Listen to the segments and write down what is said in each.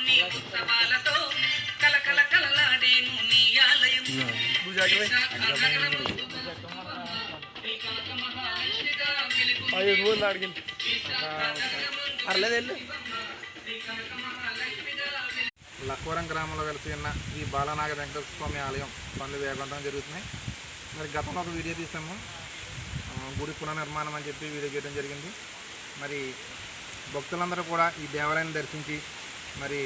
అన్ని ఉత్సవాలతో కలకల కలలాడేను నీ ఆలయం. అయ్యో అడిగింది. పర్లేదు లక్వరం గ్రామంలో కలిసి ఉన్న ఈ బాలనాగ వెంకటేశ్వర స్వామి ఆలయం పనులు వేగవంతం జరుగుతున్నాయి. మరి గతంలో ఒక వీడియో తీసాము. గుడి పునర్నిర్మాణం అని చెప్పి వీడియో చేయడం జరిగింది. మరి భక్తులందరూ కూడా ఈ దేవాలయాన్ని దర్శించి మరి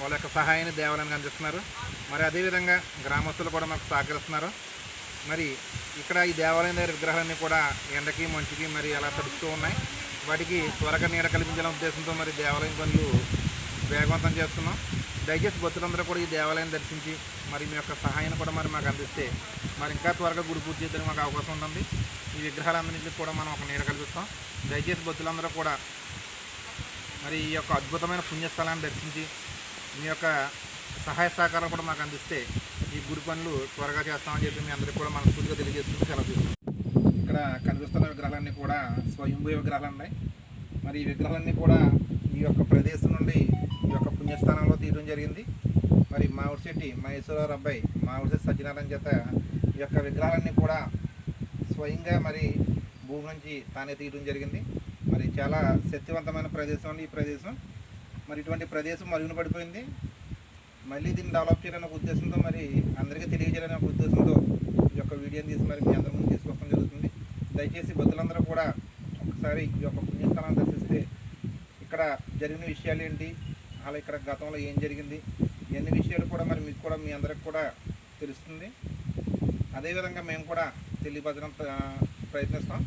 వాళ్ళ యొక్క సహాయాన్ని దేవాలయానికి అందిస్తున్నారు. మరి అదేవిధంగా గ్రామస్తులు కూడా మాకు సహకరిస్తున్నారు. మరి ఇక్కడ ఈ దేవాలయం దగ్గర విగ్రహాలన్నీ కూడా ఎండకి మంచుకి మరి అలా తడుస్తూ ఉన్నాయి. వాటికి త్వరగా నీడ కల్పించాలనే ఉద్దేశంతో మరి దేవాలయం పనులు వేగవంతం చేస్తున్నాం. దయచేసి భక్తులందరూ కూడా ఈ దేవాలయం దర్శించి మరి మీ యొక్క సహాయాన్ని కూడా మరి మాకు అందిస్తే మరి ఇంకా త్వరగా గుడి పూర్తి చేయడానికి మాకు అవకాశం ఉంటుంది. ఈ విగ్రహాలన్నింటికి కూడా మనం ఒక నీడ కల్పిస్తాం. దయచేసి భక్తులందరూ కూడా మరి ఈ యొక్క అద్భుతమైన పుణ్యస్థలాన్ని దర్శించి మీ యొక్క సహాయ సహకారం కూడా మాకు అందిస్తే ఈ గుడి పనులు త్వరగా చేస్తామని చెప్పి మీ అందరికీ కూడా మనస్ఫూర్తిగా తెలియజేస్తూ సెలవు తీసుకుంటాం ఇక్కడ కనిపిస్తున్న విగ్రహాలన్నీ కూడా స్వయంభూ విగ్రహాలు ఉన్నాయి. మరి ఈ విగ్రహాలన్నీ కూడా ఈ యొక్క ప్రదేశం నుండి ఈ యొక్క పుణ్యస్థానంలో తీయడం జరిగింది. మరి మావుడిశెట్టి మహేశ్వరరావు అబ్బాయి మావుడిశెట్టి సత్యనారాయణ చేత ఈ యొక్క విగ్రహాలన్నీ కూడా స్వయంగా మరి భూమి నుంచి తానే తీయడం జరిగింది. మరి చాలా శక్తివంతమైన ప్రదేశం అండి ఈ ప్రదేశం. మరి ఇటువంటి ప్రదేశం మరుగున పడిపోయింది. మళ్ళీ దీన్ని డెవలప్ చేయాలనే ఒక ఉద్దేశంతో మరి అందరికీ తెలియజేయాలనే ఒక ఉద్దేశంతో ఈ యొక్క వీడియోని తీసి మరి మీ అందరి ముందు తీసుకొస్తాం జరుగుతుంది. దయచేసి బుద్ధులందరూ కూడా ఒకసారి ఈ యొక్క పుణ్యస్థలాన్ని దర్శిస్తే ఇక్కడ జరిగిన విషయాలు ఏంటి? అలా ఇక్కడ గతంలో ఏం జరిగింది? ఎన్ని విషయాలు కూడా మరి మీకు కూడా మీ అందరికి కూడా తెలుస్తుంది. అదేవిధంగా మేము కూడా తెలియపరచడం ప్ర- ప్రయత్నిస్తాం.